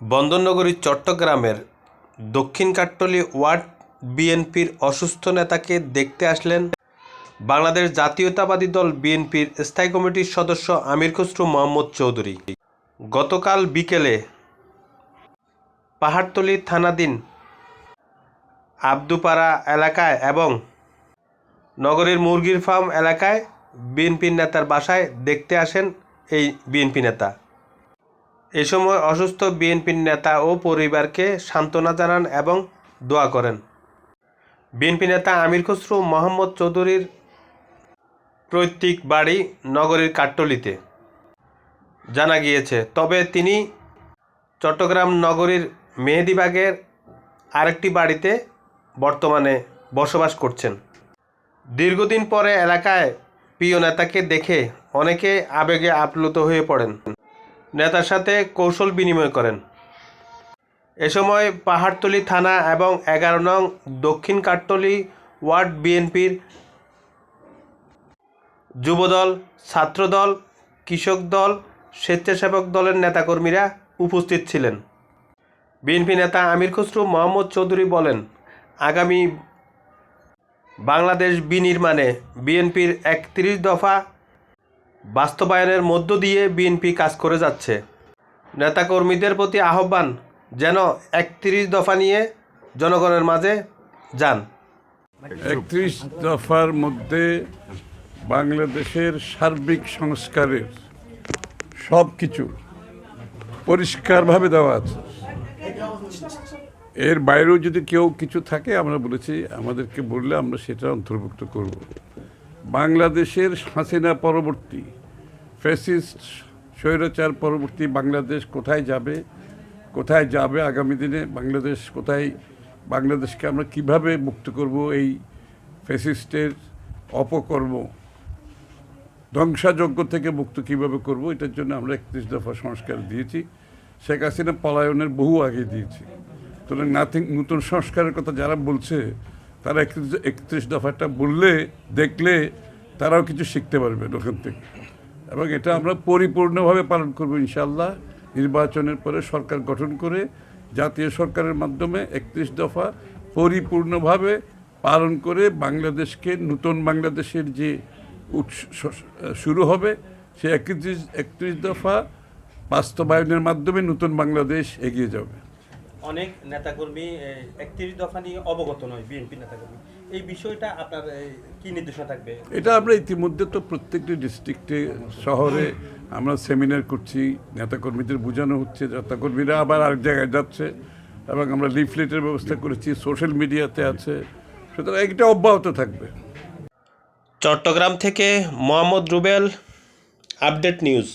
বন্দরনগরী, চট্টগ্রামের দক্ষিণ কাট্টলী ওয়ার্ড বিএনপির অসুস্থ নেতাকে দেখতে আসলেন বাংলাদেশ জাতীয়তাবাদী দল বিএনপির স্থায়ী কমিটির সদস্য আমির খসরু মোহাম্মদ চৌধুরী। গতকাল বিকেলে পাহাড়তলী থানাধীন আব্দুপাড়া এলাকায় এবং নগরীর মুরগির ফার্ম এলাকায় বিএনপির নেতার বাসায় দেখতে আসেন এই বিএনপি নেতা। এ সময় অসুস্থ বিএনপির নেতা ও পরিবারকে সান্ত্বনা জানান এবং দোয়া করেন। বিএনপি নেতা আমির খসরু মোহাম্মদ চৌধুরীর পৈতৃক বাড়ি নগরীর কাট্টলিতে জানা গিয়েছে। তবে তিনি চট্টগ্রাম নগরীর মেহেদিবাগের আরেকটি বাড়িতে বর্তমানে বসবাস করছেন। দীর্ঘদিন পরে এলাকায় প্রিয় নেতাকে দেখে অনেকে আবেগে আপ্লুত হয়ে পড়েন। নেতার সাথে কৌশল বিনিময় করেন। এ সময় পাহাড়তলী থানা এবং এগারো নং দক্ষিণ কাট্টলী ওয়ার্ড বিএনপির যুবদল, ছাত্রদল, কৃষক দল, স্বেচ্ছাসেবক দলের নেতাকর্মীরা উপস্থিত ছিলেন। বিএনপি নেতা আমির খসরু মোহাম্মদ চৌধুরী বলেন, আগামী বাংলাদেশ বিনির্মাণে বিএনপির একত্রিশ দফা বাস্তবায়নের মধ্য দিয়ে বিএনপি কাজ করে যাচ্ছে। নেতাকর্মীদের প্রতি আহ্বান, যেন একত্রিশ দফা নিয়ে জনগণের মাঝে যান। একত্রিশ দফার মধ্যে বাংলাদেশের সার্বিক সংস্কারের সব কিছু পরিষ্কারভাবে দেওয়া আছে। এর বাইরেও যদি কেউ কিছু থাকে, আমরা বলেছি, আমাদেরকে বললে আমরা সেটা অন্তর্ভুক্ত করব। বাংলাদেশের হাসিনা পরবর্তী, ফ্যাসিস্ট স্বৈরাচার পরবর্তী বাংলাদেশ কোথায় যাবে কোথায় যাবে আগামী দিনে, বাংলাদেশ কোথায়, বাংলাদেশকে আমরা কীভাবে মুক্ত করব এই ফ্যাসিস্টের অপকর্ম, ধ্বংসাযজ্ঞ থেকে মুক্ত কীভাবে করব, এটার জন্য আমরা একত্রিশ দফা সংস্কার দিয়েছি। শেখ হাসিনা পলায়নের বহু আগে দিয়েছি। সুতরাং নাথিং নতুন সংস্কারের কথা যারা বলছে তারা একত্রিশ দফাটা বললে, দেখলে তারাও কিছু শিখতে পারবেন ওখান থেকে। এবং এটা আমরা পরিপূর্ণভাবে পালন করব ইনশাল্লাহ নির্বাচনের পরে সরকার গঠন করে জাতীয় সরকারের মাধ্যমে একত্রিশ দফা পরিপূর্ণভাবে পালন করে বাংলাদেশকে, নতুন বাংলাদেশের যে শুরু হবে সে একত্রিশ একত্রিশ দফা বাস্তবায়নের মাধ্যমে নতুন বাংলাদেশ এগিয়ে যাবে। অনেক নেতাকর্মী একত্রিশ দফা নিয়ে অবগত নয় বিএনপি নেতাকর্মী। এই বিষয়টা আপনার কি নির্দেশনা থাকবে? এটা আমরা ইতিমধ্যে তো প্রত্যেকটি ডিস্ট্রিক্টে শহরে আমরা সেমিনার করছি নেতাকর্মীদের বোঝানো হচ্ছে নেতাকর্মীরা আবার আরেক জায়গায় যাচ্ছে এবং আমরা লিফলেটের ব্যবস্থা করেছি সোশ্যাল মিডিয়াতে আছে। সুতরাং এটা অব্যাহত থাকবে। চট্টগ্রাম থেকে মোহাম্মদ রুবেল আপডেট নিউজ।